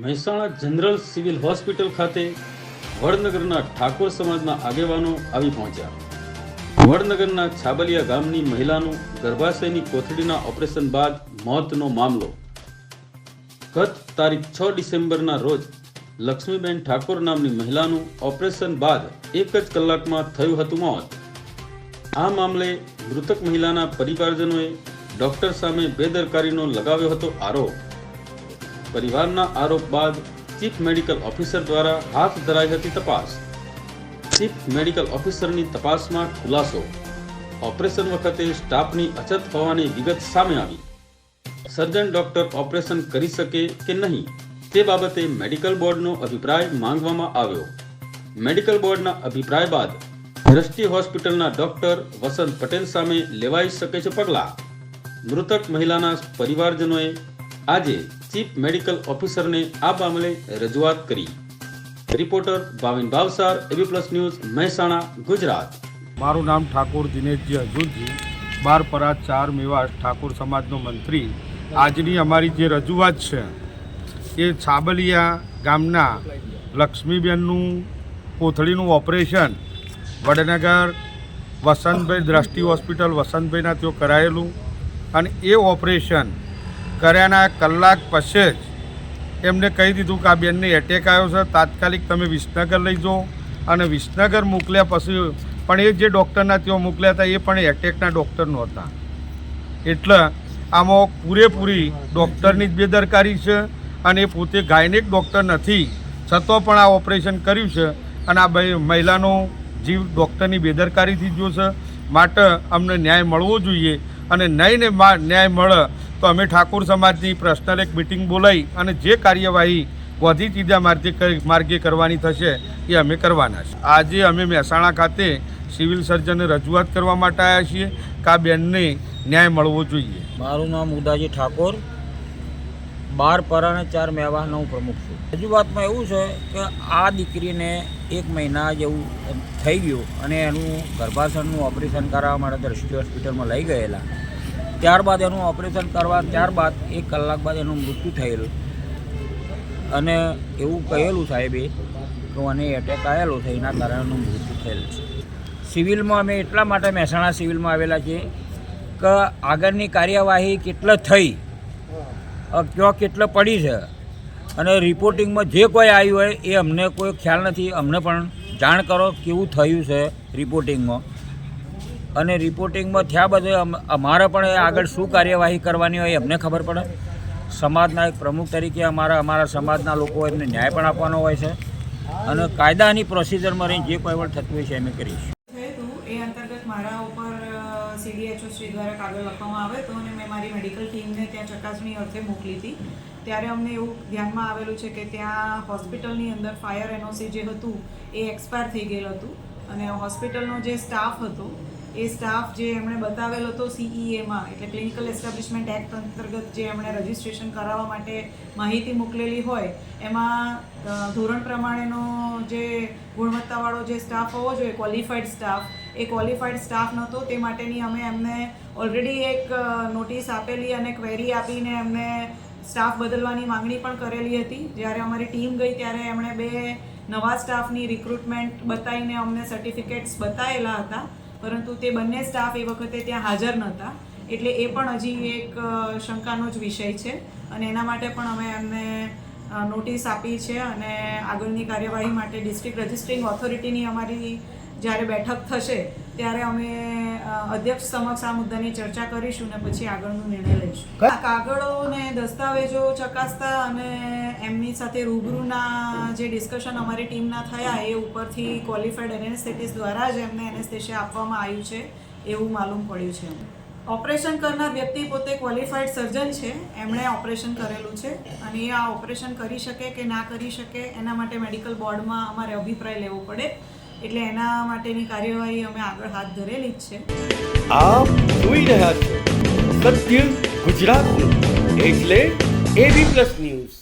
Mehsana general civil hospital ખાતે વડનગરના ઠાકોર સમાજના આગેવાનો આવી પહોંચ્યા. વડનગરના છાબલિયા ગામની મહિલાનું ગર્ભાશયની કોથળીના ઓપરેશન બાદ મોતનો મામલો. ગત તારીખ છ ડિસેમ્બરના રોજ લક્ષ્મીબેન ઠાકોર નામની મહિલાનું ઓપરેશન બાદ એક જ કલાકમાં થયું હતું મોત. આ મામલે મૃતક મહિલાના પરિવારજનોએ ડોક્ટર સામે બેદરકારીનો લગાવ્યો હતો આરોપ. પરિવારના આરોપ બાદ ચીફ મેડિકલ ઓફિસર દ્વારા હાથ ધરાઈ હતી તપાસ. ચીફ મેડિકલ ઓફિસરની તપાસમાં ખુલાસો. ઓપરેશન વખતે સ્ટાફની અછત હોવાની વિગત સામે આવી. સર્જન ડોક્ટર ઓપરેશન કરી શકે કે નહીં, તે બાબતે મેડિકલ બોર્ડનો અભિપ્રાય માંગવામાં આવ્યો. મેડિકલ બોર્ડના અભિપ્રાય બાદ દ્રષ્ટિ હોસ્પિટલના ડોક્ટર વસંત પટેલ સામે લેવાઈ શકે છે પગલાં. મૃતક મહિલાના પરિવારજનોએ આજે ચીફ મેડિકલ ઓફિસરને આ મામલે રજૂઆત કરી. Reporter Bhavin Bhavsar, AB plus news, Mehsana, Gujarat. મારું નામ ઠાકોર દિનેશજી હજુરજી બાર પરા ચાર મેવાડ, ઠાકોર સમાજનો મંત્રી. આજની અમારી જે રજૂઆત છે, એ છાબલિયા ગામના લક્ષ્મીબેનનું કોથળીનું ઓપરેશન વડનગર વસંતભાઈ દ્રષ્ટિ હોસ્પિટલ વસંતભાઈના ત્યાં કરાયેલું અને એ ઓપરેશન કર્યાના કલાક પછી જ એમને કહી દીધું કે આ બેનને એટેક આવ્યો છે. તાત્કાલિક તમે વિસનગર લઈ જાઓ. અને વિસનગર મોકલ્યા પછી પણ એ જે ડૉક્ટરના ત્યાં મોકલ્યા હતા, એ પણ એટેકના ડૉક્ટર નહોતા. એટલે આમાં પૂરેપૂરી ડૉક્ટરની જ બેદરકારી છે અને એ પોતે ગાયનેક ડૉક્ટર નથી. છતાં પણ આ ઓપરેશન કર્યું છે અને આ મહિલાનો જીવ ડૉક્ટરની બેદરકારીથી જો છે. માટે અમને ન્યાય મળવો જોઈએ અને નહીં ને ન્યાય મળે તો અમે ઠાકોર સમાજની પર્સનલ એક મિટિંગ બોલાવી અને જે કાર્યવાહી વધી સીધા માર્ગે માર્ગે કરવાની થશે એ અમે કરવાના છે આજે અમે મહેસાણા ખાતે સિવિલ સર્જનને રજૂઆત કરવા માટે આવ્યા છીએ કે આ બેનને ન્યાય મળવો જોઈએ. મારું નામ ઉદાજી ઠાકોર. બાર પરા અને ચાર મેવાહનો હું પ્રમુખ છું. રજૂઆતમાં એવું છે કે આ દીકરીને એક મહિના જેવું થઈ ગયું અને એનું ગર્ભાશયનું ઓપરેશન કરાવવા માટે દ્રષ્ટિ હોસ્પિટલમાં લઈ ગયેલા. ત્યારબાદ એનું ઓપરેશન કરવા ત્યારબાદ એક કલાક બાદ એનું મૃત્યુ થયેલું. અને એવું કહેલું સાહેબે કે મને એટેક આવેલો છે, એના કારણે એનું મૃત્યુ થયેલ છે. સિવિલમાં અમે એટલા માટે મહેસાણા સિવિલમાં આવેલા છીએ કે આગળની કાર્યવાહી કેટલે થઈ ક્યાં કેટલા પડી છે, અને રિપોર્ટિંગમાં જે કોઈ આવ્યું હોય એ અમને કોઈ ખ્યાલ નથી. અમને પણ જાણ કરો કેવું થયું છે રિપોર્ટિંગમાં અને રિપોર્ટિંગમાં થયા બધે અમ- અમારે પણ એ આગળ શું કાર્યવાહી કરવાની હોય એ અમને ખબર પડે. સમાજના એક પ્રમુખ તરીકે અમારા અમારા સમાજના લોકો એમને ન્યાય પણ આપવાનો હોય છે. અને કાયદાની પ્રોસિજરમાં રહીને જે કોઈ પણ થતું હોય છે એમ કરીશું એ અંતર્ગત મારા ઉપર સીડીએચઓ શ્રી દ્વારા કાગળ લખવામાં આવે, તો અને મેં મારી મેડિકલ ટીમને ત્યાં ચકાસણી અર્થે મોકલી હતી. ત્યારે અમને એવું ધ્યાનમાં આવેલું છે કે ત્યાં હોસ્પિટલની અંદર ફાયર એનઓસી જે હતું, એ એક્સપાયર થઈ ગયેલું હતું. અને હોસ્પિટલનો જે સ્ટાફ હતો એ સ્ટાફ જે એમણે બતાવેલો હતો સીઈએમાં એટલે ક્લિનિકલ એસ્ટાબ્લિશમેન્ટ એક્ટ અંતર્ગત જે એમણે રજિસ્ટ્રેશન કરાવવા માટે માહિતી મોકલેલી હોય, એમાં ધોરણ પ્રમાણેનો જે ગુણવત્તાવાળો જે સ્ટાફ હોવો જોઈએ ક્વોલિફાઈડ સ્ટાફ એ ક્વોલિફાઈડ સ્ટાફ નહોતો, તે માટેની અમે એમને ઓલરેડી એક નોટિસ આપેલી અને ક્વેરી આપીને એમને સ્ટાફ બદલવાની માંગણી પણ કરેલી હતી. જ્યારે અમારી ટીમ ગઈ ત્યારે એમણે બે નવા સ્ટાફની રિક્રુટમેન્ટ બતાવીને અમને સર્ટિફિકેટ્સ બતાવેલા હતા. પરંતુ તે બંને સ્ટાફ એ વખતે ત્યાં હાજર નહોતા. એટલે એ પણ હજી એક શંકાનો જ વિષય છે. અને એના માટે પણ અમે એમને નોટિસ આપી છે અને આગળની કાર્યવાહી માટે ડિસ્ટ્રિક્ટ રજિસ્ટ્રિંગ ઓથોરિટીની અમારી જ્યારે બેઠક થશે ત્યારે અમે અધ્યક્ષ સમક્ષ આ મુદ્દાની ચર્ચા કરીશું ને પછી આગળનો નિર્ણય લઈશું. આ કાગળો ને દસ્તાવેજો ચકાસતા અને એમની સાથે રૂબરૂના જે ડિસ્કશન અમારી ટીમના થયા એ ઉપરથી ક્વોલિફાઈડ એનેસ્થેટિસ દ્વારા જ એમને એનેસ્થેશિયા આપવામાં આવ્યું છે એવું માલુમ પડ્યું છે ઓપરેશન કરનાર વ્યક્તિ પોતે ક્વોલિફાઈડ સર્જન છે એમણે ઓપરેશન કરેલું છે અને એ આ ઓપરેશન કરી શકે કે ના કરી શકે એના માટે મેડિકલ બોર્ડમાં અમારે અભિપ્રાય લેવો પડે. એટલે એના માટેની કાર્યવાહી અમે આગળ હાથ ધરેલી જ છે. આપ જોઈ રહ્યા છો સત્ય ગુજરાતનું. એટલે એબી પ્લસ ન્યૂઝ